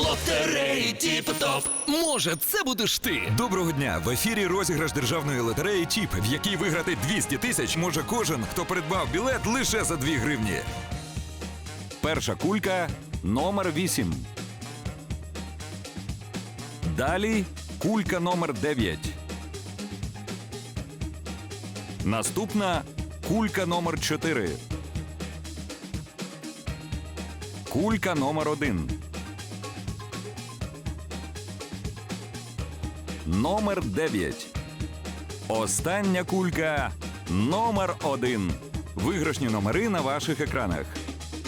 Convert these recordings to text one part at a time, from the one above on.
Лотереї Тіп-Топ. Може, це будеш ти. Доброго дня! В ефірі розіграш державної лотереї ТІП, в якій виграти 200 тисяч може кожен, хто придбав білет лише за 2 гривні. Перша кулька номер 8. Далі кулька номер 9. Наступна кулька номер 4. Кулька номер 1. Номер 9. Остання кулька номер 1. Виграшні номери на ваших екранах.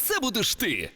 це будеш ти.